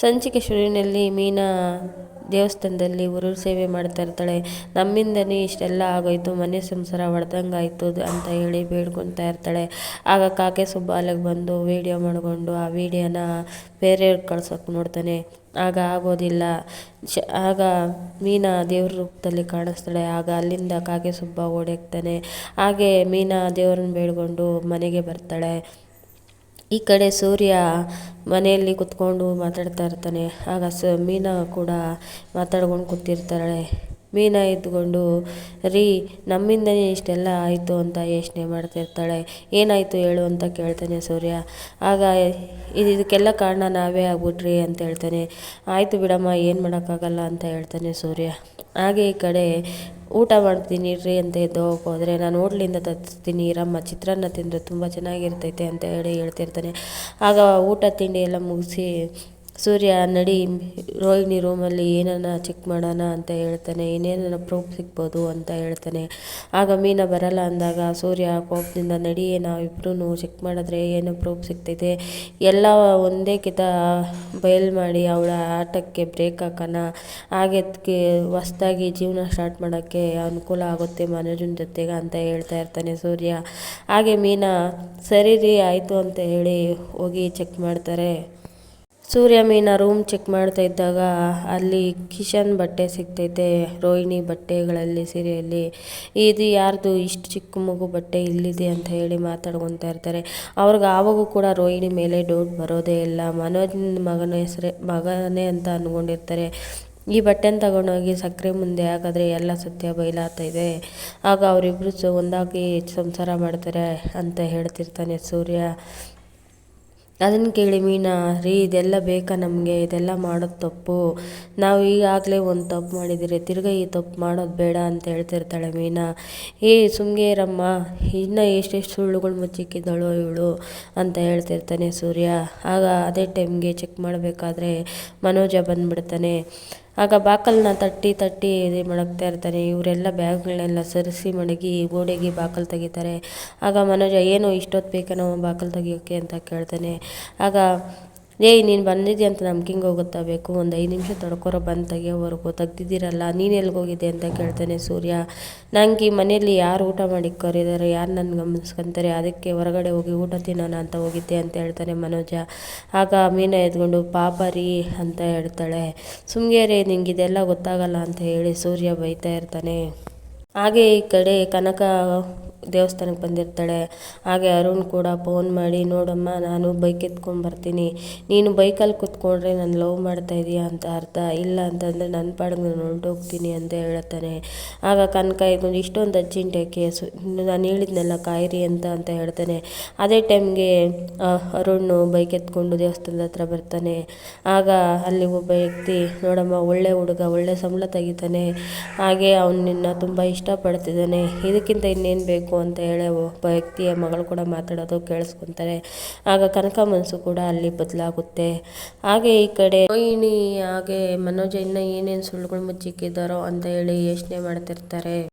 ಸಂಚಿಕೆ ಶುರುವಿನಲ್ಲಿ ಮೀನಾ ದೇವಸ್ಥಾನದಲ್ಲಿ ಉರುಳು ಸೇವೆ ಮಾಡ್ತಾ ಇರ್ತಾಳೆ. ನಮ್ಮಿಂದನೇ ಇಷ್ಟೆಲ್ಲ ಆಗೋಯ್ತು, ಮನೆ ಸಂಸಾರ ಒಡೆದಂಗಾಯ್ತು ಅಂತ ಹೇಳಿ ಬೇಡ್ಕೊತಾ ಇರ್ತಾಳೆ. ಆಗ ಕಾಕೆ ಸುಬ್ಬ ಬಂದು ವೀಡಿಯೋ ಮಾಡಿಕೊಂಡು ಆ ವೀಡಿಯೋನ ಬೇರೆಯವ್ರಿಗೆ ಕಳ್ಸೋಕೆ ನೋಡ್ತಾನೆ. ಆಗ ಆಗೋದಿಲ್ಲ. ಶ, ಆಗ ಮೀನಾ ದೇವ್ರ ರೂಪದಲ್ಲಿ ಕಾಣಿಸ್ತಾಳೆ. ಆಗ ಅಲ್ಲಿಂದ ಕಾಗೆ ಸುಬ್ಬ ಓಡೋಗ್ತಾನೆ. ಹಾಗೆ ಮೀನಾ ದೇವ್ರನ್ನ ಬೇಡ್ಕೊಂಡು ಮನೆಗೆ ಬರ್ತಾಳೆ. ಈ ಕಡೆ ಸೂರ್ಯ ಮನೆಯಲ್ಲಿ ಕುತ್ಕೊಂಡು ಮಾತಾಡ್ತಾ ಇರ್ತಾನೆ. ಆಗ ಸ ಮೀನಾ ಕೂಡ ಮಾತಾಡ್ಕೊಂಡು ಕೂತಿರ್ತಾಳೆ. ಮೀನಾ ಇದ್ಕೊಂಡು ರೀ, ನಮ್ಮಿಂದನೇ ಇಷ್ಟೆಲ್ಲ ಆಯಿತು ಅಂತ ಯೋಚನೆ ಮಾಡ್ತಿರ್ತಾಳೆ ಏನಾಯಿತು ಹೇಳು ಅಂತ ಕೇಳ್ತಾನೆ ಸೂರ್ಯ. ಆಗ ಇದಕ್ಕೆಲ್ಲ ಕಾರಣ ನಾವೇ ಆಗ್ಬಿಟ್ರಿ ಅಂತ ಹೇಳ್ತಾನೆ. ಆಯಿತು ಬಿಡಮ್ಮ, ಏನು ಮಾಡೋಕ್ಕಾಗಲ್ಲ ಅಂತ ಹೇಳ್ತಾನೆ ಸೂರ್ಯ. ಹಾಗೆ ಈ ಕಡೆ ಊಟ ಮಾಡ್ತೀನಿ ಇರ್ರಿ ಅಂತ ಎದ್ದು ಹೋದರೆ ನಾನು ಹೋಟ್ಲಿಂದ ತರಿಸ್ತೀನಿ ಇರಮ್ಮ, ಚಿತ್ರಾನ್ನ ತಿಂದರೆ ತುಂಬ ಚೆನ್ನಾಗಿರ್ತೈತೆ ಅಂತ ಹೇಳಿ ಹೇಳ್ತಿರ್ತಾನೆ. ಆಗ ಊಟ ತಿಂಡಿ ಎಲ್ಲ ಮುಗಿಸಿ ಸೂರ್ಯ, ನಡಿ, ರೋಹಿಣಿ ರೂಮಲ್ಲಿ ಏನನ್ನ ಚೆಕ್ ಮಾಡೋಣ ಅಂತ ಹೇಳ್ತಾನೆ ಇನ್ನೇನ ಪ್ರೂಫ್ ಸಿಗ್ಬೋದು ಅಂತ ಹೇಳ್ತಾನೆ. ಆಗ ಮೀನ ಬರಲ್ಲ ಅಂದಾಗ ಸೂರ್ಯ ಕೋಪದಿಂದ, ನಡಿ ನಾವಿಬ್ರು ಚೆಕ್ ಮಾಡಿದ್ರೆ ಏನು ಪ್ರೂಫ್ ಸಿಗ್ತೈತೆ? ಎಲ್ಲ ಒಂದೇ ಕಿತ ಬಯಲು ಮಾಡಿ ಅವಳ ಆಟಕ್ಕೆ ಬ್ರೇಕ್ ಹಾಕೋಣ. ಹಾಗೆ ಹೊಸ್ದಾಗಿ ಜೀವನ ಸ್ಟಾರ್ಟ್ ಮಾಡೋಕ್ಕೆ ಅನುಕೂಲ ಆಗುತ್ತೆ ಮನೋಜನ ಜೊತೆಗೆ ಅಂತ ಹೇಳ್ತಾ ಇರ್ತಾನೆ ಸೂರ್ಯ. ಹಾಗೆ ಮೀನಾ, ಸರಿ ರೀ, ಆಯಿತು ಅಂತ ಹೇಳಿ ಹೋಗಿ ಚೆಕ್ ಮಾಡ್ತಾರೆ. ಸೂರ್ಯ ಮೀನಾ ರೂಮ್ ಚೆಕ್ ಮಾಡ್ತಾ ಇದ್ದಾಗ ಅಲ್ಲಿ ಕಿಶನ್ ಬಟ್ಟೆ ಸಿಗ್ತೈತೆ, ರೋಹಿಣಿ ಬಟ್ಟೆಗಳಲ್ಲಿ, ಸೀರೆಯಲ್ಲಿ. ಇದು ಯಾರ್ದು ಇಷ್ಟು ಚಿಕ್ಕ ಮಗು ಬಟ್ಟೆ ಇಲ್ಲಿದೆ ಅಂತ ಹೇಳಿ ಮಾತಾಡ್ಕೊತಾ ಇರ್ತಾರೆ. ಅವ್ರಿಗೆ ಆವಾಗೂ ಕೂಡ ರೋಹಿಣಿ ಮೇಲೆ ಡೌಟ್ ಬರೋದೇ ಇಲ್ಲ. ಮನೋಜ್ ಮಗನ ಹೆಸರೇ, ಮಗನೇ ಅಂತ ಅಂದ್ಕೊಂಡಿರ್ತಾರೆ ಈ ಬಟ್ಟೆನ ತಗೊಂಡೋಗಿ ಸಕ್ಕರೆ ಮುಂದೆ ಹಾಕಿದ್ರೆ ಎಲ್ಲ ಸತ್ಯ ಬಯಲಾಗ್ತಾಯಿದೆ ಆಗ ಅವರಿಬ್ಬರು ಒಂದಾಗಿ ಸಂಸಾರ ಮಾಡ್ತಾರೆ ಅಂತ ಹೇಳ್ತಿರ್ತಾನೆ ಸೂರ್ಯ. ಅದನ್ನು ಕೇಳಿ, ಮೀನಾ, ರೀ ಇದೆಲ್ಲ ಬೇಕಾ ನಮಗೆ? ಇದೆಲ್ಲ ಮಾಡೋದು ತಪ್ಪು. ನಾವು ಈಗಾಗಲೇ ಒಂದು ತಪ್ಪು ಮಾಡಿದ್ದೀರಿ ತಿರ್ಗ ಈ ತಪ್ಪು ಮಾಡೋದು ಬೇಡ ಅಂತ ಹೇಳ್ತಿರ್ತಾಳೆ ಮೀನಾ. ಏ ಇರಮ್ಮ. ಇನ್ನೂ ಎಷ್ಟೆಷ್ಟು ಸುಳ್ಳುಗಳು ಮುಚ್ಚಿಕ್ಕಿದ್ದಾಳೋ ಇವಳು ಅಂತ ಹೇಳ್ತಿರ್ತಾನೆ ಸೂರ್ಯ. ಆಗ ಅದೇ ಟೈಮ್ಗೆ ಚೆಕ್ ಮಾಡಬೇಕಾದ್ರೆ ಮನೋಜ ಬಂದುಬಿಡ್ತಾನೆ. ಆಗ ಬಾಕಲನ್ನ ತಟ್ಟಿ ತಟ್ಟಿ ಇದು ಮಡಗ್ತಾ ಇರ್ತಾರೆ. ಇವರೆಲ್ಲ ಬ್ಯಾಗ್ಗಳನ್ನೆಲ್ಲ ಸರಿಸಿ ಮಡಗಿ ಗೋಡೆಗೆ ಬಾಕಲು ತೆಗಿತಾರೆ. ಆಗ ಮನೋಜ, ಏನು ಇಷ್ಟೊತ್ತು ಬೇಕೇನೋ ಬಾಕಲು ತೆಗಿಯೋಕ್ಕೆ? ಅಂತ ಕೇಳ್ತಾನೆ. ಆಗ ಏಯ್ ನೀನು ಬಂದಿದ್ದೆ ಅಂತ ನಮ್ಗೆ ಹಿಂಗೆ ಹೋಗುತ್ತಾ? ಬೇಕು, ಒಂದು ಐದು ನಿಮಿಷ ತಡ್ಕೊರೋ, ಬಂದು ತೆಗಿಯೋವರೆಗೂ. ತೆಗ್ದಿದ್ದೀರಲ್ಲ, ನೀನು ಎಲ್ಲಿಗೆ ಹೋಗಿದ್ದೆ ಅಂತ ಕೇಳ್ತಾನೆ ಸೂರ್ಯ. ನಂಗೆ ಈ ಮನೆಯಲ್ಲಿ ಯಾರು ಊಟ ಮಾಡಿ ಕರೀದಾರೆ, ಯಾರು ನನ್ನ ಗಮನಿಸ್ಕೊಂತಾರೆ, ಅದಕ್ಕೆ ಹೊರಗಡೆ ಹೋಗಿ ಊಟ ತಿನ್ನೋಣ ಅಂತ ಹೋಗಿದ್ದೆ ಅಂತ ಹೇಳ್ತಾನೆ ಮನೋಜ. ಆಗ ಮೀನ ಎದ್ಕೊಂಡು, ಪಾಪ ರೀ ಅಂತ ಹೇಳ್ತಾಳೆ. ಸುಮ್ಗೆ ನಿಂಗೆ ಇದೆಲ್ಲ ಗೊತ್ತಾಗಲ್ಲ ಅಂತ ಹೇಳಿ ಸೂರ್ಯ ಬೈತಾ ಇರ್ತಾನೆ. ಹಾಗೆ ಈ ಕಡೆ ಕನಕ ದೇವಸ್ಥಾನಕ್ಕೆ ಬಂದಿರ್ತಾಳೆ. ಹಾಗೆ ಅರುಣ್ ಕೂಡ ಫೋನ್ ಮಾಡಿ, ನೋಡಮ್ಮ, ನಾನು ಬೈಕ್ ಎತ್ಕೊಂಡು ಬರ್ತೀನಿ. ನೀನು ಬೈಕಲ್ಲಿ ಕೂತ್ಕೊಂಡ್ರೆ ನಾನು ಲವ್ ಮಾಡ್ತಾ ಇದೀಯ? ಅಂತ ಅರ್ಥ. ಇಲ್ಲ ಅಂತಂದರೆ ನನ್ನ ಪಾಡಿಗೆ ನಾನು ಹೊರಟೋಗ್ತೀನಿ ಅಂತ ಹೇಳ್ತಾನೆ. ಆಗ ಕನಕ ಇದ್ಕೊಂಡು ಇಷ್ಟೊಂದು ಅರ್ಜೆಂಟ್ ಯಾಕೆ ನಾನು ಹೇಳಿದ್ನೆಲ್ಲ, ಕಾಯಿರಿ ಅಂತ ಅಂತ ಹೇಳ್ತಾನೆ. ಅದೇ ಟೈಮ್ಗೆ ಅರುಣ್ ಬೈಕ್ ಎತ್ಕೊಂಡು ದೇವಸ್ಥಾನದ ಹತ್ರ ಬರ್ತಾನೆ. ಆಗ ಅಲ್ಲಿ ಒಬ್ಬ ವ್ಯಕ್ತಿ, ನೋಡಮ್ಮ, ಒಳ್ಳೆ ಹುಡುಗ, ಒಳ್ಳೆ ಸಂಬಳ ತೆಗಿತಾನೆ. ಹಾಗೆ ಅವನು ನಿನ್ನ ತುಂಬ ಇಷ್ಟಪಡ್ತಿದ್ದಾನೆ. ಇದಕ್ಕಿಂತ ಇನ್ನೇನು ಬೇಕು? ಅಂತ ಹೇಳಿ ಒಬ್ಬ ವ್ಯಕ್ತಿಯ ಮಗಳು ಕೂಡ ಮಾತಾಡೋದು ಕೇಳಿಸ್ಕೊತಾರೆ. ಆಗ ಕನಕ ಮನಸ್ಸು ಕೂಡ ಅಲ್ಲಿ ಬದಲಾಗುತ್ತೆ. ಹಾಗೆ ಈ ಕಡೆ ರೋಹಿಣಿ ಹಾಗೆ ಮನೋಜ ಇನ್ನ ಏನೇನು ಸುಳ್ಳುಗಳು ಮುಚ್ಚಿಕ್ಕಿದ್ದಾರೋ ಅಂತ ಹೇಳಿ ಯೋಚನೆ ಮಾಡ್ತಿರ್ತಾರೆ.